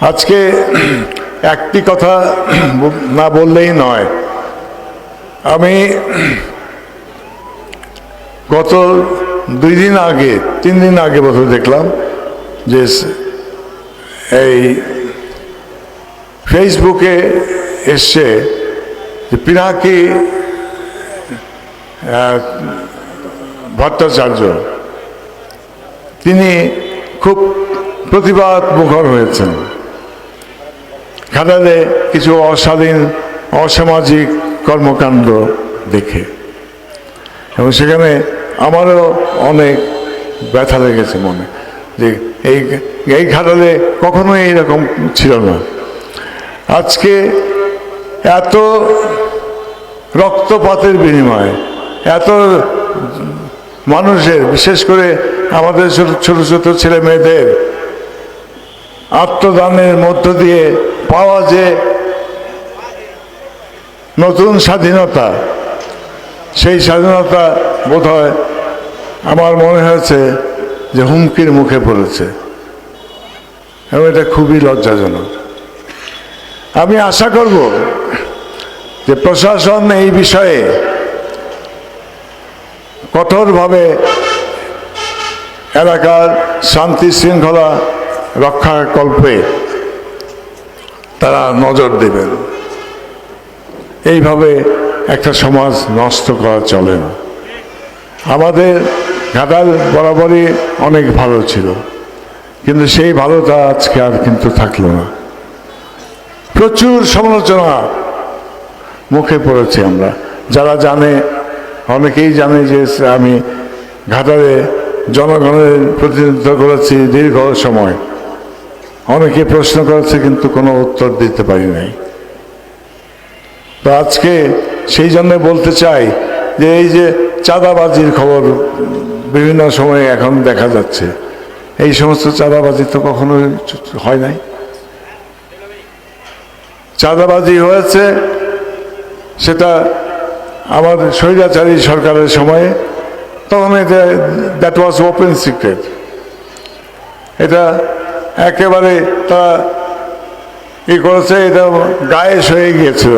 আজকে একটি কথা না বললেই নয়। আমি গত দুই দিন আগে, তিন দিন আগে বোধ দেখলাম যে এই ফেসবুকে এসছে যে পিনাকি ভট্টাচার্য, তিনি খুব প্রতিবাদ মুখর হয়েছেন। খাদালে কিছু অস্বাধীন, অসামাজিক কর্মকাণ্ড দেখে। এবং সেখানে আমারও অনেক ব্যথা লেগেছে মনে, যে এই এই ঘাটালে কখনোই এইরকম ছিল না। আজকে এত রক্তপাতের বিনিময়ে, এত মানুষের, বিশেষ করে আমাদের ছোট ছোট ছেলে মেয়েদের আত্মদানের মধ্য দিয়ে পাওয়া যে নতুন স্বাধীনতা, সেই স্বাধীনতা বোধ আমার মনে হয়েছে যে হুমকির মুখে পড়েছে। এবং এটা খুবই লজ্জাজনক। আমি আশা করব যে প্রশাসন এই বিষয়ে কঠোরভাবে এলাকার শান্তি শৃঙ্খলা রক্ষা কল্পে তারা নজর দেবেন। এইভাবে একটা সমাজ নষ্ট করা চলে না। আমাদের ঘাটাল বরাবরই অনেক ভালো ছিল, কিন্তু সেই ভালোটা আজকে আর কিন্তু থাকল না। প্রচুর সমালোচনা মুখে পড়েছি আমরা। যারা জানে, অনেকেই জানে যে আমি ঘাটালে জনগণের প্রতিনিধিত্ব করেছি দীর্ঘ সময়। অনেকে প্রশ্ন করেছে, কিন্তু কোনো উত্তর দিতে পারি নাই। তো আজকে সেই জন্য বলতে চাই যে, এই যে চাঁদাবাজির খবর বিভিন্ন সময়ে এখন দেখা যাচ্ছে, এই সমস্ত চাঁদাবাজি তো কখনো হয় নাই। চাঁদাবাজি হয়েছে, সেটা আমার স্বৈরাচারী সরকারের সময়ে, তখন এটা দ্যাট ওয়াজ ওপেন সিক্রেট এটা একেবারে তারা ই করেছে, এটা গায়েস হয়ে গিয়েছিল।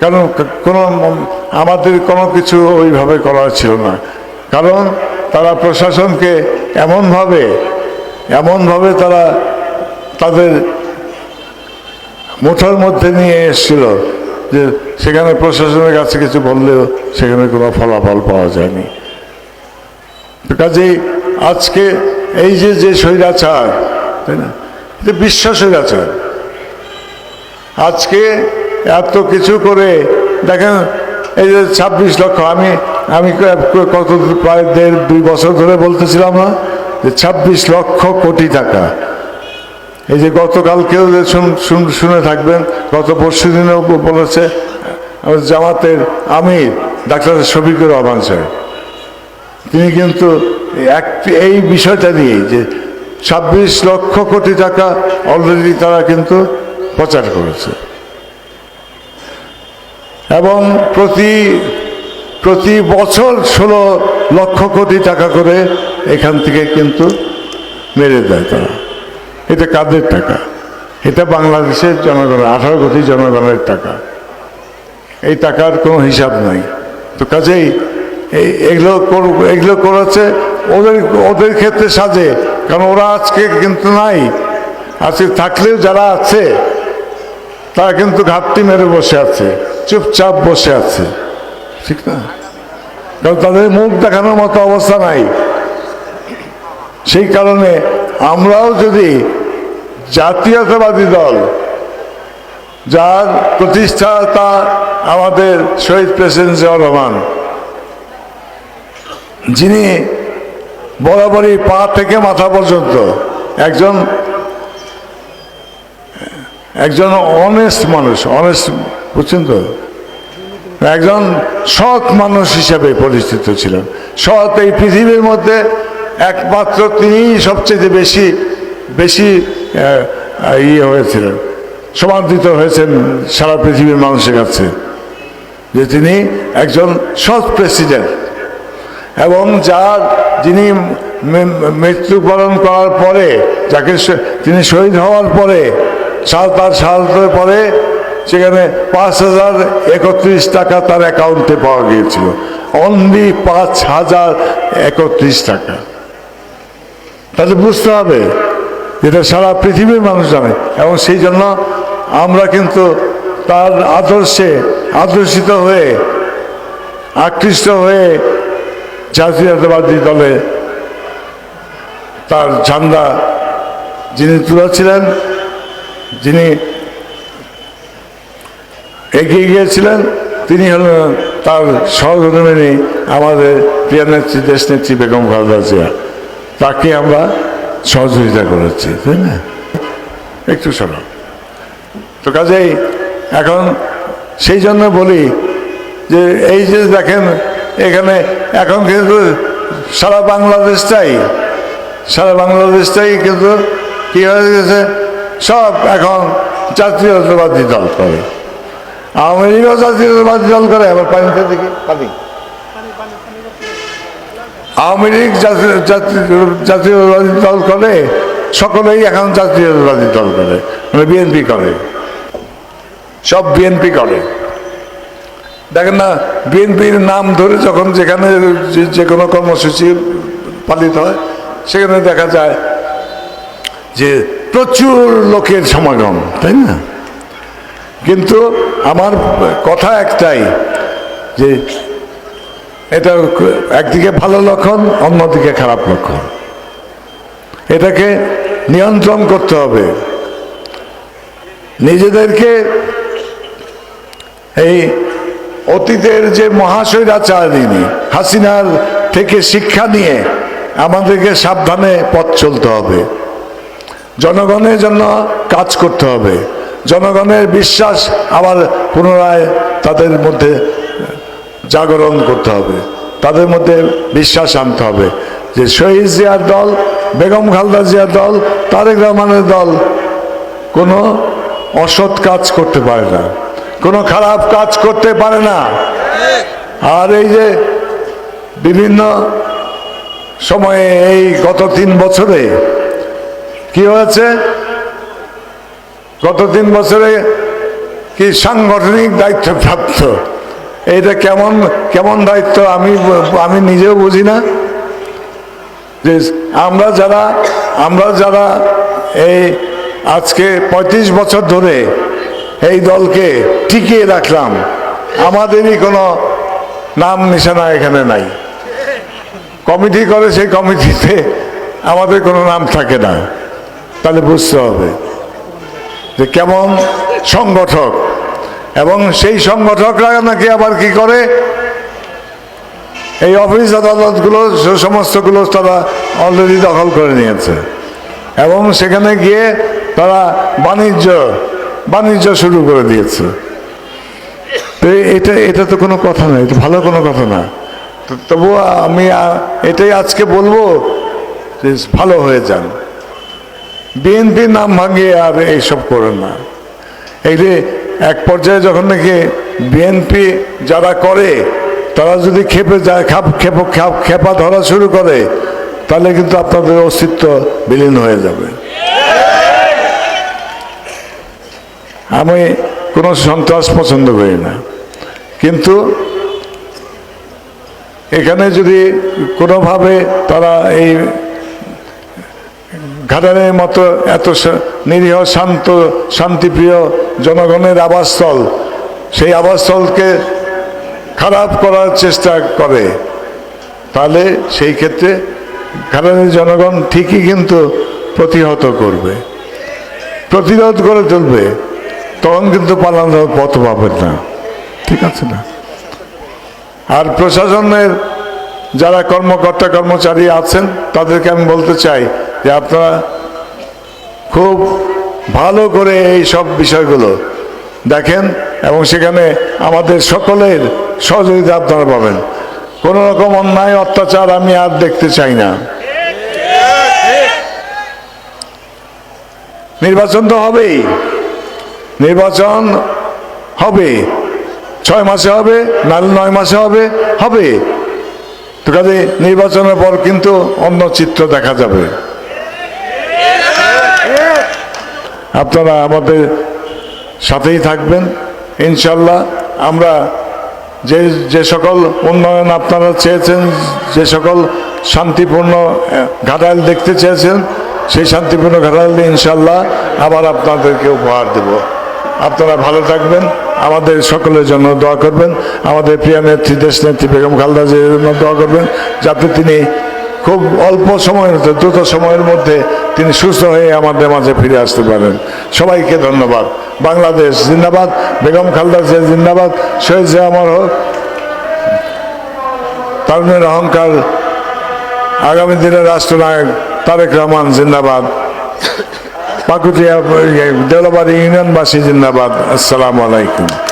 কারণ কোনো আমাদের কোনো কিছু ওইভাবে করা ছিল না। কারণ তারা প্রশাসনকে এমনভাবে এমনভাবে তারা তাদের মুঠোর মধ্যে নিয়ে এসেছিল যে সেখানে প্রশাসনের কাছে কিছু বললেও সেখানে কোনো ফলাফল পাওয়া যায়নি। কাজেই আজকে এই যে যে স্বৈরাচার তাই না? এটা বিশ্ব স্বৈরাচার আজকে এত কিছু করে, দেখেন, এই যে ছাব্বিশ লক্ষ, আমি আমি কত প্রায় দেড় দুই বছর ধরে বলতেছিলাম না যে ছাব্বিশ লক্ষ কোটি টাকা। এই যে গতকালকেও যে শুন- থাকবেন, গত পরশু দিনেও বলেছে জামাতের আমির, ডাক্তার শফিকুর রহমান সাহেব তিনি কিন্তু এক এই বিষয়টা নিয়ে যে ছাব্বিশ লক্ষ কোটি টাকা অলরেডি তারা কিন্তু প্রচার করেছে। এবং প্রতি প্রতি বছর ষোলো লক্ষ কোটি টাকা করে এখান থেকে কিন্তু মেরে দেয় তারা। এটা কাদের টাকা? এটা বাংলাদেশের জনগণের, আঠারো কোটি জনগণের টাকা। এই টাকার কোনো হিসাব নাই। তো কাজেই এগুলো এগুলো করেছে, ওদের ওদের ক্ষেত্রে সাজে। কারণ ওরা আজকে কিন্তু নাই। আজকে থাকলেও যারা আছে, তারা কিন্তু ঘাপটি মেরে বসে আছে, চুপচাপ বসে আছে। ঠিক না? কারণ তাদের মুখ দেখানোর মতো অবস্থা নাই। সেই কারণে আমরাও যদি জাতীয়তাবাদী দল, যার প্রতিষ্ঠাতা আমাদের শহীদ প্রেসিডেন্ট জিয়াউর রহমান, যিনি বরাবরই পা থেকে মাথা পর্যন্ত। একজন একজন অনেস্ট মানুষ অনেস্ট বুঝছেন তো? একজন সৎ মানুষ হিসাবে পরিচিত ছিলেন। সৎ এই পৃথিবীর মধ্যে একমাত্র তিনিই সবচেয়ে বেশি বেশি ইয়ে হয়েছিলেন, সমাদৃত হয়েছেন সারা পৃথিবীর মানুষের কাছে। যে তিনি একজন সৎ প্রেসিডেন্ট এবং যার যিনি মৃত্যুবরণ করার পরে, যাকে তিনি শহীদ হওয়ার পরে, সাল, তার সালের পরে, সেখানে পাঁচ হাজার একত্রিশ টাকা তার অ্যাকাউন্টে পাওয়া গিয়েছিল। অনলি পাঁচ হাজার একত্রিশ টাকা। তাহলে বুঝতে হবে, যেটা সারা পৃথিবীর মানুষ জানে, এবং সেই জন্য আমরা কিন্তু তার আদর্শে আদর্শিত হয়ে, আকৃষ্ট হয়ে জাতীয়তাবাদী দলে তার ঝান্ডা যিনি তুলেছিলেন, যিনি এগিয়ে গিয়েছিলেন, তিনি হলেন তার সহধর্মিনী আমাদের প্রিয় নেত্রী, দেশ নেত্রী বেগম খালেদা জিয়া। তাকে আমরা সহযোগিতা করেছি, তাই না? একটু শোনো। তো কাজেই এখন সেই জন্য বলি যে, এই যে দেখেন এখানে এখন কিন্তু সারা বাংলাদেশটাই সারা বাংলাদেশটাই কিন্তু কি হয়ে গেছে? সব এখন জাতীয়তাবাদী দল করে। আওয়ামী লীগও জাতীয়তাবাদী দল করে, আবার পানিতে দেখি, পানি। আওয়ামী লীগ জাতীয় জাতীয়- জাতীয়তাবাদী দল করে, সকলেই এখন জাতীয়তাবাদী দল করে মানে বিএনপি করে। সব বিএনপি করে। দেখেন না, বিএনপির নাম ধরে যখন যেখানে যে- কোনো কর্মসূচি পালিত হয়, সেখানে দেখা যায় যে প্রচুর লোকের সমাগম, তাই না? কিন্তু আমার কথা একটাই যে এটা একদিকে ভালো লক্ষণ, অন্যদিকে খারাপ লক্ষণ। এটাকে নিয়ন্ত্রণ করতে হবে। নিজেদেরকে এই অতীতের যে মহাশৈরাচারিণী হাসিনার থেকে শিক্ষা নিয়ে আমাদেরকে সাবধানে পথ চলতে হবে। জনগণের জন্য কাজ করতে হবে। জনগণের বিশ্বাস আবার পুনরায় তাদের মধ্যে জাগরণ করতে হবে। তাদের মধ্যে বিশ্বাস আনতে হবে যে শহীদ জিয়ার দল, বেগম খালদা জিয়ার দল, তারেক রহমানের দল কোনো অসৎ কাজ করতে পারে না। কোনো খারাপ কাজ করতে পারে না। আর এই যে বিভিন্ন সময়ে এই গত তিন বছরে কি হয়েছে? গত তিন বছরে কি সাংগঠনিক দায়িত্ব প্রাপ্ত? এইটা কেমন কেমন দায়িত্ব আমি আমি নিজেও বুঝি না। যে আমরা যারা আমরা যারা এই আজকে ৩৫ বছর ধরে এই দলকে টিকিয়ে রাখলাম। আমাদেরই কোনো নাম নিশানা এখানে নাই। কমিটি করে সেই কমিটিতে আমাদের কোনো নাম থাকে না। তাহলে বুঝতে হবে যে কেমন সংগঠক। এবং সেই সংগঠকরা নাকি আবার কি করে? এই অফিস আদালতগুলো, সে সমস্তগুলো তারা অলরেডি দখল করে নিয়েছে। এবং সেখানে গিয়ে তারা বাণিজ্য বাণিজ্য শুরু করে দিয়েছে। তো এটা এটা তো কোনো কথা না এটা ভালো কোনো কথা না। তবুও আমি এটাই আজকে বলব যে ভালো হয়ে যান। বিএনপির নাম ভাঙিয়ে আর এইসব করেন না। এই যে এক পর্যায়ে যখন নাকি বিএনপি যারা করে, তারা যদি খেপে যায় খেপ, খাপ, খেপা ধরা শুরু করে, তাহলে কিন্তু আপনাদের অস্তিত্ব বিলীন হয়ে যাবে। আমি কোনো সন্ত্রাস পছন্দ করি না। কিন্তু এখানে যদি কোনোভাবে তারা এই ঘাটানের মতো এত নিরীহ, শান্ত, শান্তিপ্রিয় জনগণের আবাসস্থল, সেই আবাসস্থলকে খারাপ করার চেষ্টা করে, তাহলে সেই ক্ষেত্রে ঘাটানের জনগণ ঠিকই কিন্তু প্রতিহত করবে। প্রতিরোধ করে তুলবে। তখন কিন্তু পালানোর পথ পাবেন না। ঠিক আছে না? আর প্রশাসনের যারা কর্মকর্তা, কর্মচারী আছেন, তাদেরকে আমি বলতে চাই যে আপনারা খুব ভালো করে এই সব বিষয়গুলো দেখেন এবং সেখানে আমাদের সকলের সহযোগিতা আপনারা পাবেন। কোনো রকম অন্যায়, অত্যাচার আমি আর দেখতে চাই না। নির্বাচন তো হবেই। নির্বাচন হবে। ছয় মাসে হবে, নাহলে নয় মাসে হবে হবে। তো কাজে নির্বাচনের পর কিন্তু অন্য চিত্র দেখা যাবে। আপনারা আমাদের সাথেই থাকবেন ইনশাল্লাহ আমরা যে যে সকল উন্নয়ন আপনারা চেয়েছেন, যে সকল শান্তিপূর্ণ ঘাটাইল দেখতে চেয়েছেন, সেই শান্তিপূর্ণ ঘাটাইল ইনশাল্লাহ আবার আপনাদেরকে উপহার দেব। আপনারা ভালো থাকবেন। আমাদের সকলের জন্য দোয়া করবেন। আমাদের প্রিয় নেত্রী, দেশ নেত্রী বেগম খালদা জিয়ার জন্য দোয়া করবেন, যাতে তিনি খুব অল্প সময়ের মধ্যে, দ্রুত সময়ের মধ্যে তিনি সুস্থ হয়ে আমাদের মাঝে ফিরে আসতে পারেন। সবাইকে ধন্যবাদ। বাংলাদেশ জিন্দাবাদ, বেগম খালদা জিয়া জিন্দাবাদ, শহীদ জিয়া আমার হোক। তরুণের অহংকার আগামী দিনের রাষ্ট্রনায়ক তারেক রহমান জিন্দাবাদ। পাকুটিয়া দেওলাবাড়ি ইউনিয়নবাসী জিন্দাবাদ। আসসালামু আলাইকুম।